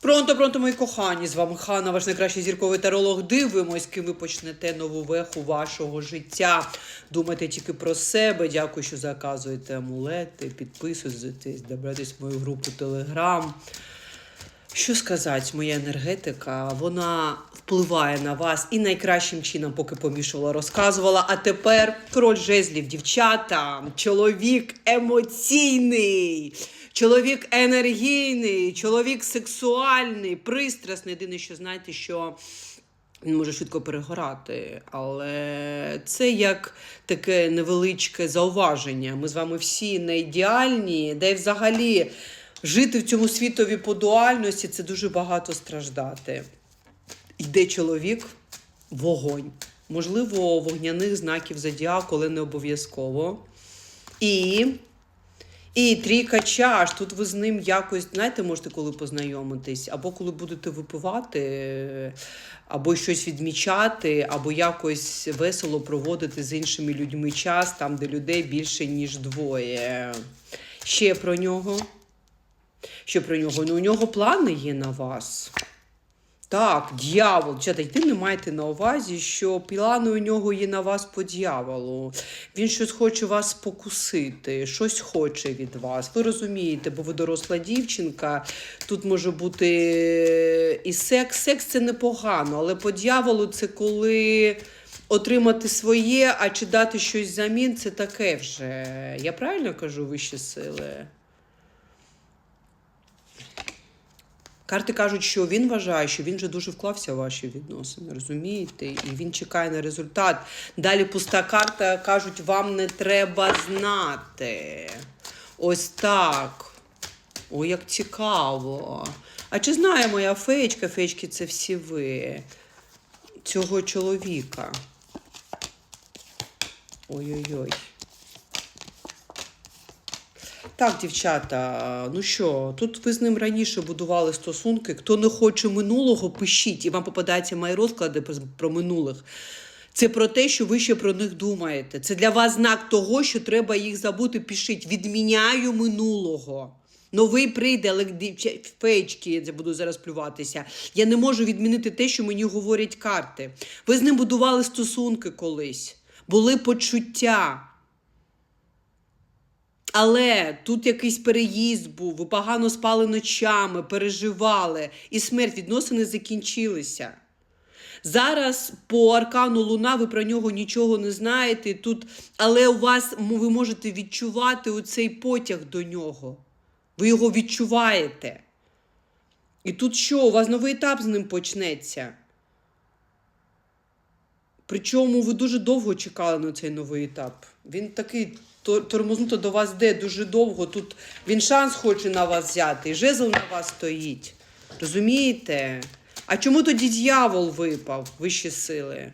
Пронто, пронто, мої кохані, з вами Хана, ваш найкращий зірковий таролог. Дивимось, ким ви почнете нову веху вашого життя. Думайте тільки про себе. Дякую, що заказуєте амулети, підписуєтесь, добратись в мою групу Телеграм. Що сказати, моя енергетика, вона впливає на вас і найкращим чином, поки помішувала, розказувала. А тепер король жезлів, дівчата, чоловік емоційний, чоловік енергійний, чоловік сексуальний, пристрасний. Єдине, що знаєте, що. Він може швидко перегорати, але це як таке невеличке зауваження. Ми з вами всі не ідеальні, де взагалі жити в цьому світові по дуальності це дуже багато страждати. Йде чоловік, вогонь. Можливо, вогняних знаків зодіаку, але не обов'язково. І і трійка чаш. Тут ви з ним якось, знаєте, можете коли познайомитись, або коли будете випивати, або щось відмічати, або якось весело проводити з іншими людьми час, там, де людей більше, ніж двоє. Ще про нього. Що про нього? Ну, у нього плани є на вас. Так, дьявол. Дівчата, йти не маєте на увазі, що плани у нього є на вас по дьяволу. Він щось хоче вас покусити, щось хоче від вас. Ви розумієте, бо ви доросла дівчинка. Тут може бути і секс. Секс це непогано, але по дьяволу це коли отримати своє, а чи дати щось взамін, це таке вже. Я правильно кажу вищі сили? Карти кажуть, що він вважає, що він вже дуже вклався в ваші відносини, розумієте? І він чекає на результат. Далі пуста карта кажуть, вам не треба знати. Ось так. Ой, як цікаво. А чи знає моя феєчка, феєчки це всі ви, цього чоловіка? Ой-ой-ой. Так, дівчата, ну що, тут ви з ним раніше будували стосунки. Хто не хоче минулого, пишіть, і вам попадаються мої розклади про- минулих. Це про те, що ви ще про них думаєте. Це для вас знак того, що треба їх забути. Пишіть. Відміняю минулого. Новий прийде, але дівча- феєчки, я буду зараз плюватися. Я не можу відмінити те, що мені говорять карти. Ви з ним будували стосунки колись, були почуття. Але тут якийсь переїзд був, ви погано спали ночами, переживали, і смерть відносини закінчилися. Зараз по аркану Луна ви про нього нічого не знаєте, тут, але у вас ви можете відчувати оцей потяг до нього. Ви його відчуваєте. І тут що? У вас новий етап з ним почнеться. Причому ви дуже довго чекали на цей новий етап. Він такий тормознуто до вас йде дуже довго. Тут він шанс хоче на вас взяти, і жезл на вас стоїть. Розумієте? А чому тоді дьявол випав, вищі сили?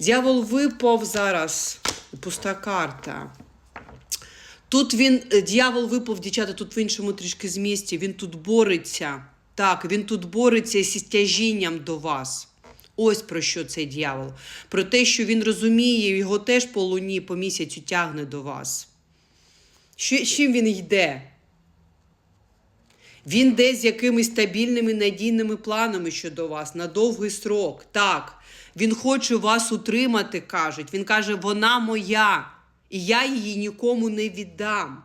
Дьявол випав зараз. Пуста карта. Тут він, е, дьявол випав, дівчата, тут в іншому трішки змісті. Він тут бореться. Так, він тут бореться зі стяжінням до вас. Ось про що цей дьявол. Про те, що він розуміє, його теж по луні, по місяцю тягне до вас. Що, чим він йде? Він десь з якимись стабільними надійними планами щодо вас на довгий срок. Так, він хоче вас утримати, кажуть. Він каже, вона моя, і я її нікому не віддам.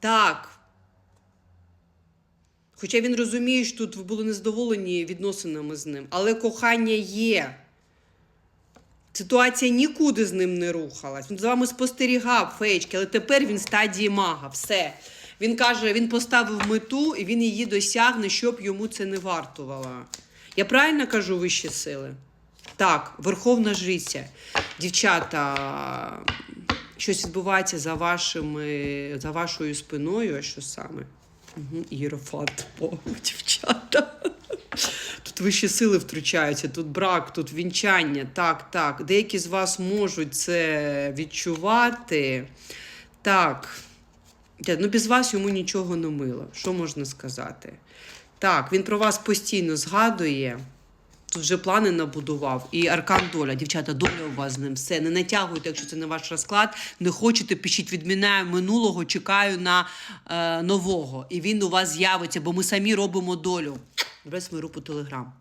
Так. Хоча він розуміє, що тут ви були незадоволені відносинами з ним, але кохання є. Ситуація нікуди з ним не рухалась. Він з вами спостерігав феєчки, але тепер він в стадії мага. Все. Він каже, він поставив мету і він її досягне, щоб йому це не вартувало. Я правильно кажу вищі сили? Так, верховна жриця. Дівчата, щось відбувається за, вашими, за вашою спиною, а що саме? Угу, Єрофант, дівчата. Тут вищі сили втручаються, тут брак, тут вінчання. Так, так. Деякі з вас можуть це відчувати. Так. Ну, без вас йому нічого не мило. Що можна сказати? Так, він про вас постійно згадує. Тут вже плани набудував. І аркан доля. Дівчата, доля у вас з ним. Все, не натягуйте, якщо це не ваш розклад. Не хочете, пишіть, відмінаю минулого, чекаю на е, нового. І він у вас з'явиться, бо ми самі робимо долю. Добре, свою групу телеграм.